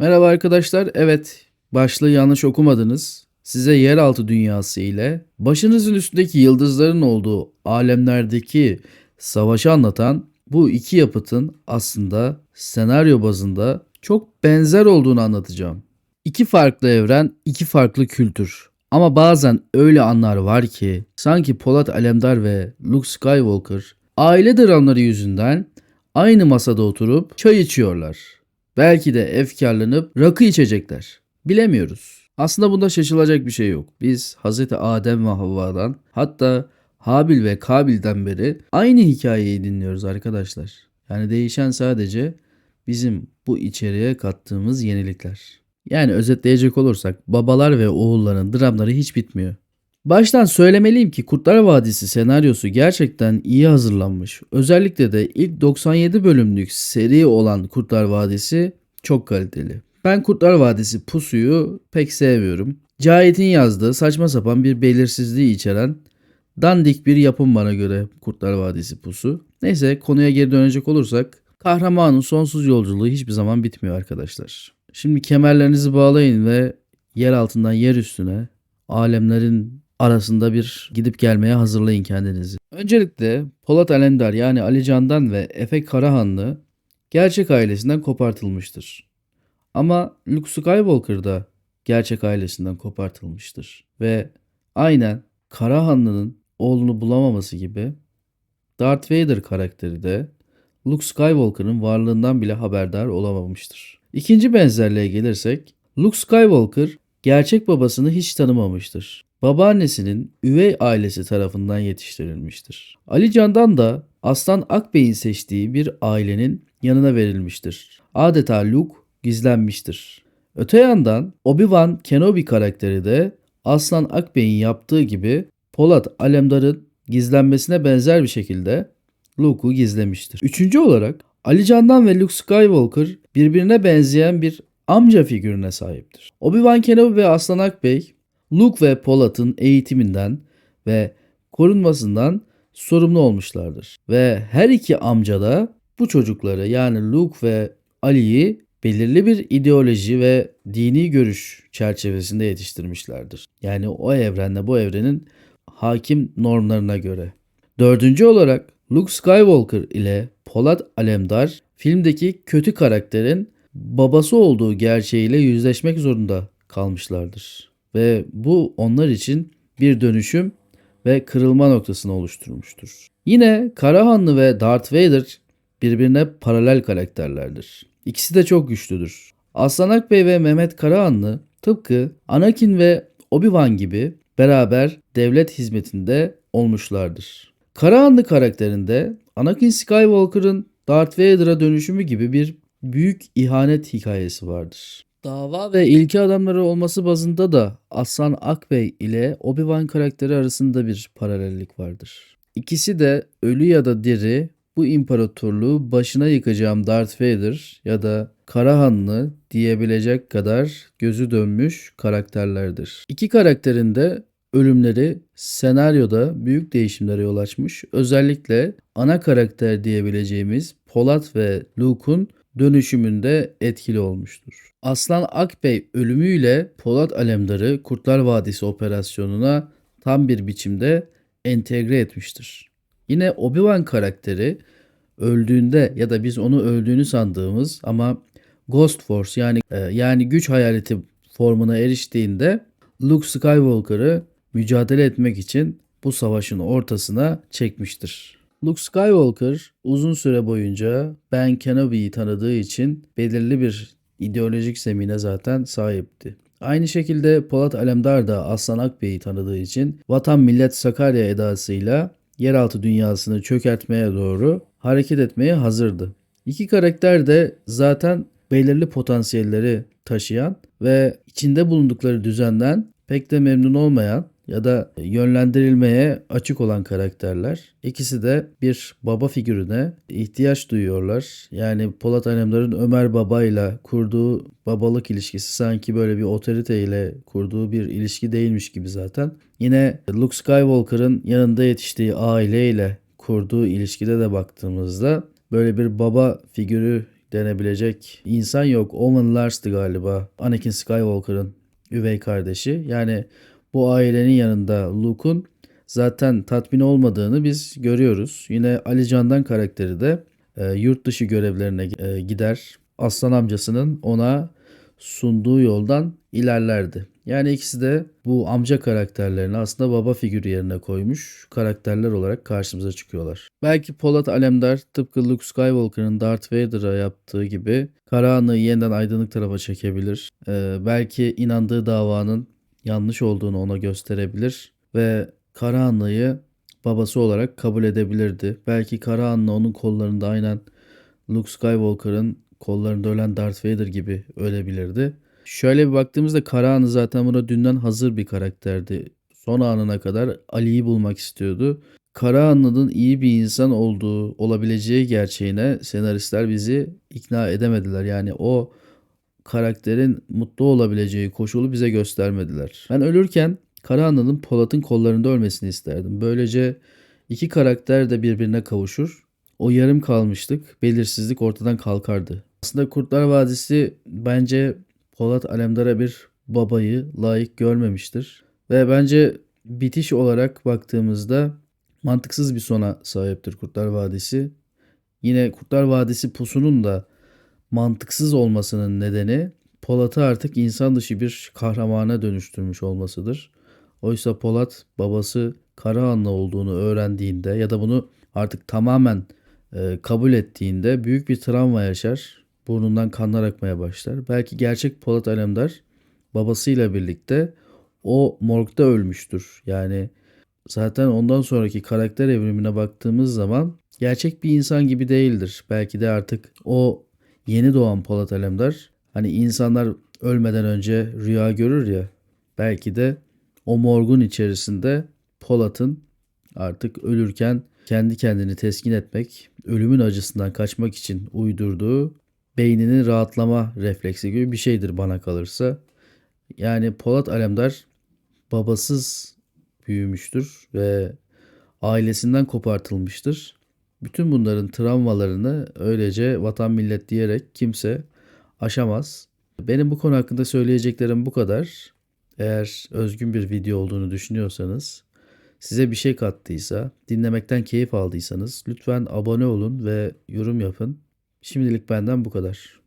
Merhaba arkadaşlar. Evet, başlığı yanlış okumadınız. Size yeraltı dünyası ile başınızın üstündeki yıldızların olduğu alemlerdeki savaşı anlatan bu iki yapıtın aslında senaryo bazında çok benzer olduğunu anlatacağım. İki farklı evren, iki farklı kültür. Ama bazen öyle anlar var ki sanki Polat Alemdar ve Luke Skywalker aile dramları yüzünden aynı masada oturup çay içiyorlar. Belki de efkarlanıp rakı içecekler. Bilemiyoruz. Aslında bunda şaşılacak bir şey yok. Biz Hz. Adem ve Havva'dan hatta Habil ve Kabil'den beri aynı hikayeyi dinliyoruz arkadaşlar. Yani değişen sadece bizim bu içeriğe kattığımız yenilikler. Yani özetleyecek olursak babalar ve oğulların dramları hiç bitmiyor. Baştan söylemeliyim ki Kurtlar Vadisi senaryosu gerçekten iyi hazırlanmış. Özellikle de ilk 97 bölümlük seri olan Kurtlar Vadisi çok kaliteli. Ben Kurtlar Vadisi pusuyu pek sevmiyorum. Cahit'in yazdığı saçma sapan bir belirsizliği içeren dandik bir yapım bana göre Kurtlar Vadisi pusu. Neyse konuya geri dönecek olursak kahramanın sonsuz yolculuğu hiçbir zaman bitmiyor arkadaşlar. Şimdi kemerlerinizi bağlayın ve yer altından yer üstüne alemlerin arasında bir gidip gelmeye hazırlayın kendinizi. Öncelikle Polat Alemdar yani Ali Can'dan ve Efe Karahanlı gerçek ailesinden kopartılmıştır. Ama Luke Skywalker da gerçek ailesinden kopartılmıştır. Ve aynen Karahanlı'nın oğlunu bulamaması gibi Darth Vader karakteri de Luke Skywalker'ın varlığından bile haberdar olamamıştır. İkinci benzerliğe gelirsek Luke Skywalker gerçek babasını hiç tanımamıştır. Babaannesinin üvey ailesi tarafından yetiştirilmiştir. Ali Can'dan da Aslan Akbey'in seçtiği bir ailenin yanına verilmiştir. Adeta Luke gizlenmiştir. Öte yandan Obi-Wan Kenobi karakteri de Aslan Akbey'in yaptığı gibi Polat Alemdar'ın gizlenmesine benzer bir şekilde Luke'u gizlemiştir. Üçüncü olarak Ali Can'dan ve Luke Skywalker birbirine benzeyen bir amca figürüne sahiptir. Obi-Wan Kenobi ve Aslan Akbey Luke ve Polat'ın eğitiminden ve korunmasından sorumlu olmuşlardır. Ve her iki amca da bu çocukları yani Luke ve Ali'yi belirli bir ideoloji ve dini görüş çerçevesinde yetiştirmişlerdir. Yani o evrenle bu evrenin hakim normlarına göre. Dördüncü olarak Luke Skywalker ile Polat Alemdar filmdeki kötü karakterin babası olduğu gerçeğiyle yüzleşmek zorunda kalmışlardır. Ve bu onlar için bir dönüşüm ve kırılma noktasını oluşturmuştur. Yine Karahanlı ve Darth Vader birbirine paralel karakterlerdir. İkisi de çok güçlüdür. Aslan Akbey ve Mehmet Karahanlı tıpkı Anakin ve Obi-Wan gibi beraber devlet hizmetinde olmuşlardır. Karahanlı karakterinde Anakin Skywalker'ın Darth Vader'a dönüşümü gibi bir büyük ihanet hikayesi vardır. Dava ve ilki adamları olması bazında da Aslan Akbey ile Obi-Wan karakteri arasında bir paralellik vardır. İkisi de ölü ya da diri bu imparatorluğu başına yıkacağım Darth Vader ya da Karahanlı diyebilecek kadar gözü dönmüş karakterlerdir. İki karakterin de ölümleri senaryoda büyük değişimlere yol açmış. Özellikle ana karakter diyebileceğimiz Polat ve Luke'un dönüşümünde etkili olmuştur. Aslan Akbey ölümüyle Polat Alemdar'ı Kurtlar Vadisi operasyonuna tam bir biçimde entegre etmiştir. Yine Obi-Wan karakteri öldüğünde ya da biz onu öldüğünü sandığımız ama Ghost Force yani e, yani güç hayaleti formuna eriştiğinde Luke Skywalker'ı mücadele etmek için bu savaşın ortasına çekmiştir. Luke Skywalker uzun süre boyunca Ben Kenobi'yi tanıdığı için belirli bir ideolojik zemine zaten sahipti. Aynı şekilde Polat Alemdar da Aslan Akbey'i tanıdığı için vatan millet Sakarya edasıyla yeraltı dünyasını çökertmeye doğru hareket etmeye hazırdı. İki karakter de zaten belirli potansiyelleri taşıyan ve içinde bulundukları düzenden pek de memnun olmayan ya da yönlendirilmeye açık olan karakterler. İkisi de bir baba figürüne ihtiyaç duyuyorlar. Yani Polat Alemdar'ın Ömer Baba ile kurduğu babalık ilişkisi sanki böyle bir otorite ile kurduğu bir ilişki değilmiş gibi zaten. Yine Luke Skywalker'ın yanında yetiştiği aileyle kurduğu ilişkide de baktığımızda böyle bir baba figürü denebilecek insan yok. Owen Lars'tı galiba. Anakin Skywalker'ın üvey kardeşi. Yani bu ailenin yanında Luke'un zaten tatmin olmadığını biz görüyoruz. Yine Ali Candan karakteri de e, yurt dışı görevlerine e, gider. Aslan amcasının ona sunduğu yoldan ilerlerdi. Yani ikisi de bu amca karakterlerini aslında baba figürü yerine koymuş karakterler olarak karşımıza çıkıyorlar. Belki Polat Alemdar tıpkı Luke Skywalker'ın Darth Vader'a yaptığı gibi karanlığı yeniden aydınlık tarafa çekebilir. Ee, belki inandığı davanın yanlış olduğunu ona gösterebilir ve Karahanlı'yı babası olarak kabul edebilirdi. Belki Karahanlı onun kollarında aynen Luke Skywalker'ın kollarında ölen Darth Vader gibi ölebilirdi. Şöyle bir baktığımızda Karahanlı zaten buna dünden hazır bir karakterdi. Son anına kadar Ali'yi bulmak istiyordu. Karahanlı'nın iyi bir insan olduğu olabileceği gerçeğine senaristler bizi ikna edemediler. Yani o karakterin mutlu olabileceği koşulu bize göstermediler. Ben ölürken Karahanlı'nın Polat'ın kollarında ölmesini isterdim. Böylece iki karakter de birbirine kavuşur. O yarım kalmışlık, belirsizlik ortadan kalkardı. Aslında Kurtlar Vadisi bence Polat Alemdar'a bir babayı layık görmemiştir. Ve bence bitiş olarak baktığımızda mantıksız bir sona sahiptir Kurtlar Vadisi. Yine Kurtlar Vadisi pusunun da mantıksız olmasının nedeni Polat'ı artık insan dışı bir kahramana dönüştürmüş olmasıdır. Oysa Polat babası Karahanlı olduğunu öğrendiğinde ya da bunu artık tamamen e, kabul ettiğinde büyük bir travma yaşar. Burnundan kanlar akmaya başlar. Belki gerçek Polat Alemdar babasıyla birlikte o morgda ölmüştür. Yani zaten ondan sonraki karakter evrimine baktığımız zaman gerçek bir insan gibi değildir. Belki de artık o yeni doğan Polat Alemdar hani insanlar ölmeden önce rüya görür ya belki de o morgun içerisinde Polat'ın artık ölürken kendi kendini teskin etmek, ölümün acısından kaçmak için uydurduğu beyninin rahatlama refleksi gibi bir şeydir bana kalırsa. Yani Polat Alemdar babasız büyümüştür ve ailesinden kopartılmıştır. Bütün bunların travmalarını öylece vatan millet diyerek kimse aşamaz. Benim bu konu hakkında söyleyeceklerim bu kadar. Eğer özgün bir video olduğunu düşünüyorsanız, size bir şey kattıysa, dinlemekten keyif aldıysanız lütfen abone olun ve yorum yapın. Şimdilik benden bu kadar.